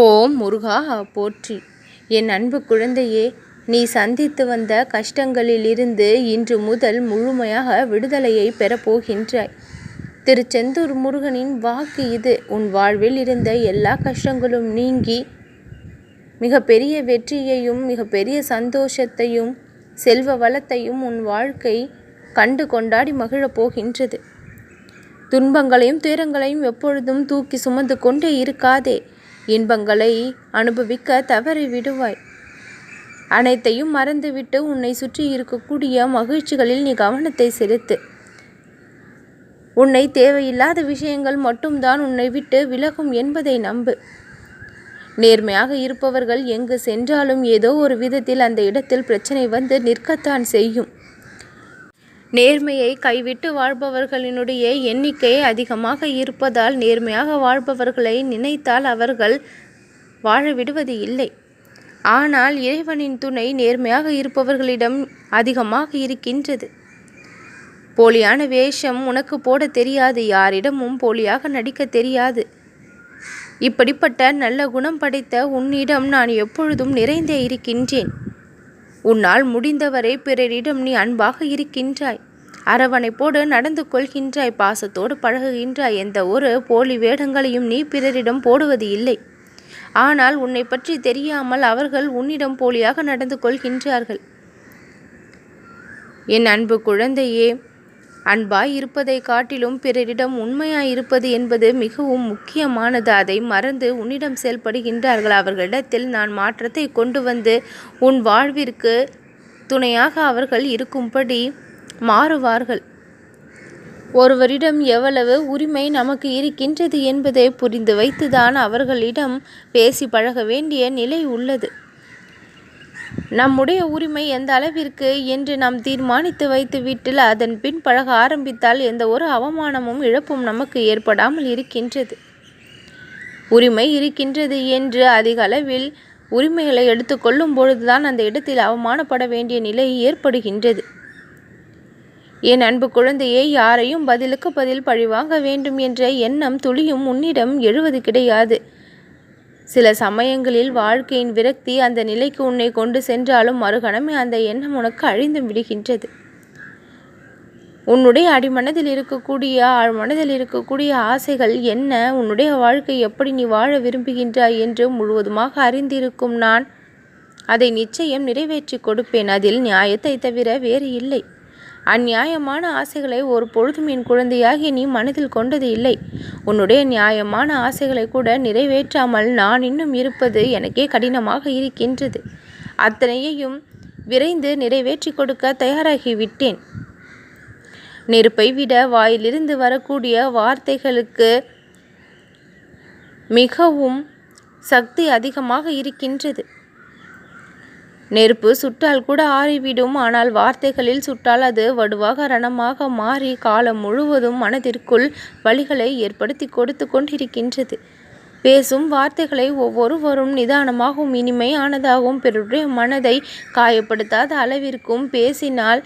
ஓம் முருகா போற்றி. என் அன்பு குழந்தையே நீ சந்தித்து வந்த கஷ்டங்களிலிருந்து இன்று முதல் முழுமையாக விடுதலையை பெறப்போகின்றாய் திருச்செந்தூர் முருகனின் வாக்கு இது. உன் வாழ்வில் இருந்த எல்லா கஷ்டங்களும் நீங்கி மிகப்பெரிய வெற்றியையும் மிகப்பெரிய சந்தோஷத்தையும் செல்வ வளத்தையும் உன் வாழ்க்கை கண்டு கொண்டாடி மகிழப் போகின்றது. துன்பங்களையும் துயரங்களையும் எப்பொழுதும் தூக்கி சுமந்து கொண்டே இருக்காதே. இன்பங்களை அனுபவிக்க தவறி விடுவாய் அனைத்தையும் மறந்துவிட்டு உன்னை சுற்றி இருக்கக்கூடிய மகிழ்ச்சிகளில் நீ கவனத்தை செலுத்து. உன்னை தேவையில்லாத விஷயங்கள் மட்டும்தான் உன்னை விட்டு விலகும் என்பதை நம்பு. நேர்மையாக இருப்பவர்கள் எங்கு சென்றாலும் ஏதோ ஒரு விதத்தில் அந்த இடத்தில் பிரச்சனை வந்து நிற்கத்தான் செய்யும். நேர்மையை கைவிட்டு வாழ்பவர்களினுடைய எண்ணிக்கை அதிகமாக இருப்பதால் நேர்மையாக வாழ்பவர்களை நினைத்தால் அவர்கள் வாழ விடுவது இல்லை. ஆனால் இறைவனின் துணை நேர்மையாக இருப்பவர்களிடம் அதிகமாக இருக்கின்றது. போலியான வேஷம் உனக்கு போட தெரியாது யாரிடமும் போலியாக நடிக்க தெரியாது. இப்படிப்பட்ட நல்ல குணம் படைத்த உன்னிடம் நான் எப்பொழுதும் நிறைந்தே இருக்கின்றேன். உன்னால் முடிந்தவரை பிறரிடம் நீ அன்பாக இருக்கின்றாய். அரவணைப்போடு நடந்து கொள்கின்றாய் பாசத்தோடு பழகுகின்றாய். எந்த ஒரு போலி வேடங்களையும் நீ பிறரிடம் போடுவது இல்லை. ஆனால் உன்னை பற்றி தெரியாமல் அவர்கள் உன்னிடம் போலியாக நடந்து கொள்கின்றார்கள். என் அன்பு குழந்தையே அன்பாய் இருப்பதை காட்டிலும் பிறரிடம் உண்மையாய் இருப்பது என்பது மிகவும் முக்கியமானது. அதை மறந்து உன்னிடம் செயல்படுகின்றார்கள். அவர்களிடத்தில் நான் மாற்றத்தை கொண்டு வந்து உன் வாழ்விற்கு துணையாக அவர்கள் இருக்கும்படி மாறுவார்கள். ஒருவரிடம் எவ்வளவு உரிமை நமக்கு இருக்கின்றது என்பதை புரிந்து வைத்துதான் அவர்களிடம் பேசி பழக வேண்டிய நிலை உள்ளது. நம்முடைய உரிமை எந்த அளவிற்கு என்று நாம் தீர்மானித்து வைத்து வீட்டில் அதன் பின் பழக ஆரம்பித்தால் எந்த ஒரு அவமானமும் இழப்பும் நமக்கு ஏற்படாமல் இருக்கின்றது. உரிமை இருக்கின்றது என்று அதிக அளவில் உரிமைகளை எடுத்துக்கொள்ளும் பொழுதுதான் அந்த இடத்தில் அவமானப்பட வேண்டிய நிலை ஏற்படுகின்றது. என் அன்பு குழந்தையே யாரையும் பதிலுக்கு பதில் பழிவாங்க வேண்டும் என்ற எண்ணம் துளியும் உன்னிடம் எழுவது கிடையாது. சில சமயங்களில் வாழ்க்கையின் விரக்தி அந்த நிலைக்கு உன்னை கொண்டு சென்றாலும் மறுகணமே அந்த எண்ணம் உனக்கு அழிந்து விடுகின்றது. உன்னுடைய அடிமனதில் இருக்கக்கூடிய ஆழ்மனதில் இருக்கக்கூடிய ஆசைகள் என்ன? உன்னுடைய வாழ்க்கை எப்படி நீ வாழ விரும்புகின்றாய் என்று முழுவதுமாக அறிந்திருக்கும் நான் அதை நிச்சயம் நிறைவேற்றி கொடுப்பேன். அதில் நியாயத்தை தவிர வேறு இல்லை. அந்நியாயமான ஆசைகளை ஒரு பொழுதும் என் குழந்தையாகி நீ மனதில் கொண்டது இல்லை. உன்னுடைய நியாயமான ஆசைகளை கூட நிறைவேற்றாமல் நான் இன்னும் இருப்பது எனக்கே கடினமாக இருக்கின்றது. அத்தனையையும் விரைந்து நிறைவேற்றி கொடுக்க தயாராகிவிட்டேன். நெருப்பை விட வாயிலிருந்து வரக்கூடிய வார்த்தைகளுக்கு மிகவும் சக்தி அதிகமாக இருக்கின்றது. நெருப்பு சுட்டால் கூட ஆறிவிடும். ஆனால் வார்த்தைகளில் சுட்டால் அது வடுவாக ரணமாக மாறி காலம் முழுவதும் மனதிற்குள் வழிகளை ஏற்படுத்தி கொடுத்து கொண்டிருக்கின்றது. பேசும் வார்த்தைகளை ஒவ்வொருவரும் நிதானமாகவும் இனிமையானதாகவும் பிறருடைய மனதை காயப்படுத்தாத அளவிற்கும் பேசினால்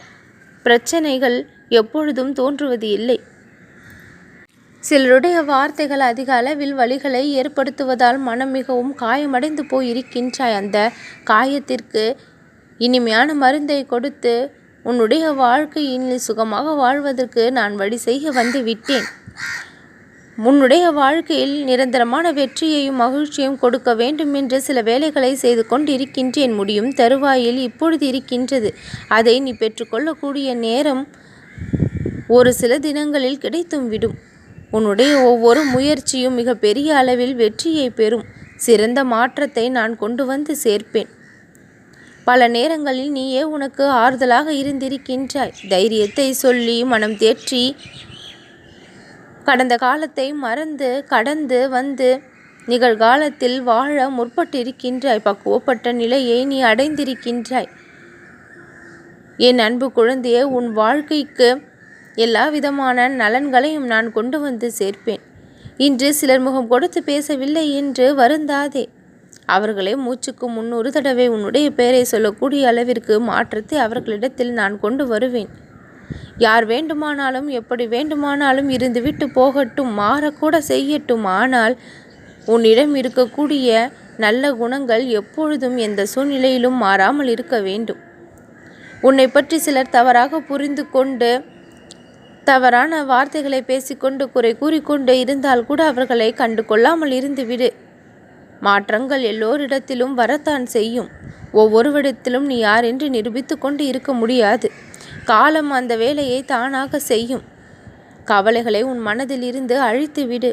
பிரச்சனைகள் எப்பொழுதும் தோன்றுவது இல்லை சிலருடைய வார்த்தைகள் அதிக அளவில் வழிகளை ஏற்படுத்துவதால் மனம் மிகவும் காயமடைந்து போயிருக்கின்றாய். அந்த காயத்திற்கு இனிமையான மருந்தை கொடுத்து உன்னுடைய வாழ்க்கையில் சுகமாக வாழ்வதற்கு நான் வழி செய்ய வந்து விட்டேன் உன்னுடைய வாழ்க்கையில் நிரந்தரமான வெற்றியையும் மகிழ்ச்சியும் கொடுக்க வேண்டும் என்று சில வேலைகளை செய்து கொண்டிருக்கின்றேன். முடியும் தருவாயில் இப்பொழுது இருக்கின்றது. அதை நீ பெற்றுக்கொள்ளக்கூடிய நேரம் ஒரு சில தினங்களில் கிடைத்தும் விடும். உன்னுடைய ஒவ்வொரு முயற்சியும் மிக பெரிய அளவில் வெற்றியை பெறும். சிறந்த மாற்றத்தை நான் கொண்டு வந்து சேர்ப்பேன். பல நேரங்களில் நீயே உனக்கு ஆறுதலாக இருந்திருக்கின்றாய். தைரியத்தை சொல்லி மனம் தேற்றி கடந்த காலத்தை மறந்து கடந்து வந்து நிகழ்காலத்தில் வாழ முற்பட்டிருக்கின்றாய். பக்குவப்பட்ட நிலையை நீ அடைந்திருக்கின்றாய். என் அன்பு குழந்தையே உன் வாழ்க்கைக்கு எல்லா விதமான நலன்களையும் நான் கொண்டு வந்து சேர்ப்பேன். இன்று சிலர் முகம் கொடுத்து பேசவில்லை என்று வருந்தாதே. அவர்களே மூச்சுக்கு முன்னூறு தடவை உன்னுடைய பெயரை சொல்லக்கூடிய அளவிற்கு மாற்றத்தை அவர்களிடத்தில் நான் கொண்டு வருவேன். யார் வேண்டுமானாலும் எப்படி வேண்டுமானாலும் இருந்துவிட்டு போகட்டும் மாறக்கூட செய்யட்டும். ஆனால் உன்னிடம் இருக்கக்கூடிய நல்ல குணங்கள் எப்பொழுதும் எந்த சூழ்நிலையிலும் மாறாமல் இருக்க வேண்டும். உன்னை பற்றி சிலர் தவறாக புரிந்து கொண்டு தவறான வார்த்தைகளை பேசிக்கொண்டு குறை கூறிக்கொண்டு இருந்தால் கூட அவர்களை கண்டு கொள்ளாமல் இருந்துவிடு. மாற்றங்கள் எல்லோரிடத்திலும் வரத்தான் செய்யும். ஒவ்வொருவரிடத்திலும் நீ யார் என்று நிரூபித்து கொண்டு இருக்க முடியாது. காலம் அந்த வேலையை தானாக செய்யும். கவலைகளை உன் மனதில் இருந்து அழித்து விடு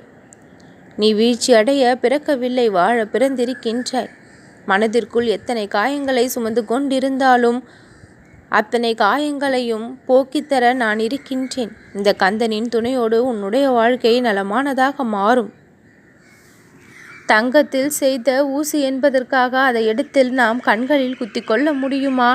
நீ வீழ்ச்சி அடைய பிறக்கவில்லை வாழ பிறந்திருக்கின்றாய். மனதிற்குள் எத்தனை காயங்களை சுமந்து கொண்டிருந்தாலும் அத்தனை காயங்களையும் போக்கித்தர நான் இருக்கின்றேன். இந்த கந்தனின் துணையோடு உன்னுடைய வாழ்க்கை நலமானதாக மாறும். தங்கத்தில் செய்த ஊசி என்பதற்காக அதை இடத்தில் நாம் கண்களில் குத்திக்கொள்ள முடியுமா?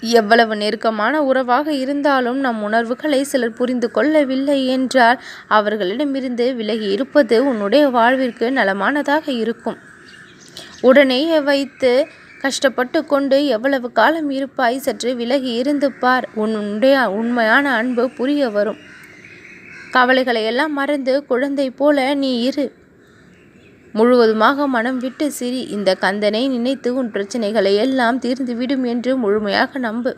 எவ்வளவு நெருக்கமான உறவாக இருந்தாலும் நம் உணர்வுகளை சிலர் புரிந்து கொள்ளவில்லை என்றால் அவர்களிடமிருந்து விலகி இருப்பது உன்னுடைய வாழ்விற்கு நலமானதாக இருக்கும். உடனே வைத்து கஷ்டப்பட்டு கொண்டு எவ்வளவு காலம் இருப்பாய்? சற்று விலகி இருந்து பார். உன்னுடைய உண்மையான அன்பு புரிய வரும். கவலைகளை எல்லாம் மறந்து குழந்தை போல நீ இரு. முழுவதுமாக மனம் விட்டு சிரி. இந்த கந்தனை நினைத்து உன் பிரச்சனைகளை எல்லாம் தீர்ந்துவிடும் என்று முழுமையாக நம்பு.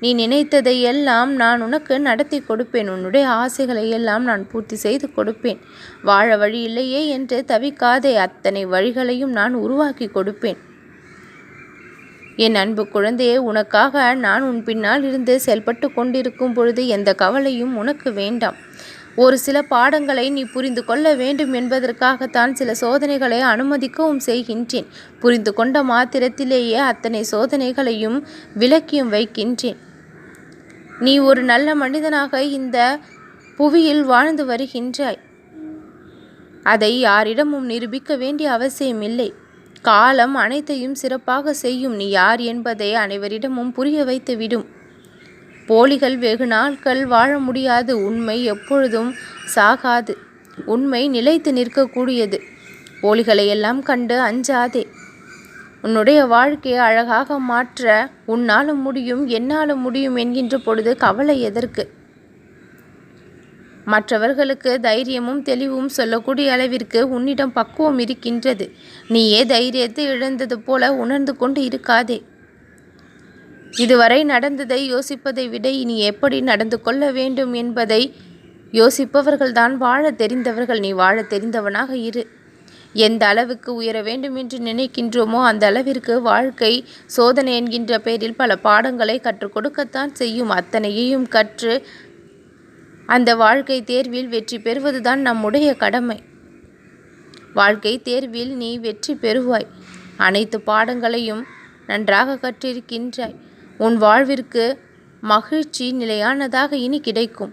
நீ நினைத்ததை எல்லாம் நான் உனக்கு நடத்தி கொடுப்பேன். உன்னுடைய ஆசைகளை எல்லாம் நான் பூர்த்தி செய்து கொடுப்பேன். வாழ வழி இல்லையே என்று தவிக்காதே. அத்தனை வழிகளையும் நான் உருவாக்கி கொடுப்பேன். என் அன்பு குழந்தையே உனக்காக நான் உன் பின்னால் இருந்து செயல்பட்டு கொண்டிருக்கும் பொழுது எந்த கவலையும் உனக்கு வேண்டாம். ஒரு சில பாடங்களை நீ புரிந்து கொள்ள வேண்டும் என்பதற்காகத்தான் சில சோதனைகளை அனுமதிக்கவும் செய்கின்றேன். புரிந்து கொண்ட மாத்திரத்திலேயே அத்தனை சோதனைகளையும் விலக்கியும் வைக்கின்றேன். நீ ஒரு நல்ல மனிதனாக இந்த புவியில் வாழ்ந்து வருகின்றாய். அதை யாரிடமும் நிரூபிக்க வேண்டிய அவசியமில்லை. காலம் அனைத்தையும் சிறப்பாக செய்யும் நீ யார் என்பதை அனைவரிடமும் புரிய வைத்து விடும். போலிகள் வெகு நாட்கள் வாழ முடியாது. உண்மை எப்பொழுதும் சாகாது. உண்மை நிலைத்து நிற்கக்கூடியது. போலிகளை எல்லாம் கண்டு அஞ்சாதே. உன்னுடைய வாழ்க்கையை அழகாக மாற்ற உன்னாலும் முடியும் என்னாலும் முடியும் என்கின்ற பொழுது கவலை எதற்கு? மற்றவர்களுக்கு தைரியமும் தெளிவும் சொல்லக்கூடிய அளவிற்கு உன்னிடம் பக்குவம் இருக்கின்றது. நீயே தைரியத்தை இழந்தது போல உணர்ந்து கொண்டு இருக்காதே. இதுவரை நடந்ததை யோசிப்பதை விட இனி எப்படி நடந்து கொள்ள வேண்டும் என்பதை யோசிப்பவர்கள்தான் வாழ தெரிந்தவர்கள். நீ வாழ தெரிந்தவனாக இரு. எந்த அளவுக்கு உயர வேண்டும் என்று நினைக்கின்றோமோ அந்த அளவிற்கு வாழ்க்கை சோதனை என்கின்ற பெயரில் பல பாடங்களை கற்றுக் கொடுக்கத்தான் செய்யும். அத்தனையையும் கற்று அந்த வாழ்க்கை தேர்வில் வெற்றி பெறுவதுதான் நம்முடைய கடமை. வாழ்க்கை தேர்வில் நீ வெற்றி பெறுவாய். அனைத்து பாடங்களையும் நன்றாக கற்றிருக்கின்றாய். உன் வாழ்விற்கு மகிழ்ச்சி நிலையானதாக இனி கிடைக்கும்.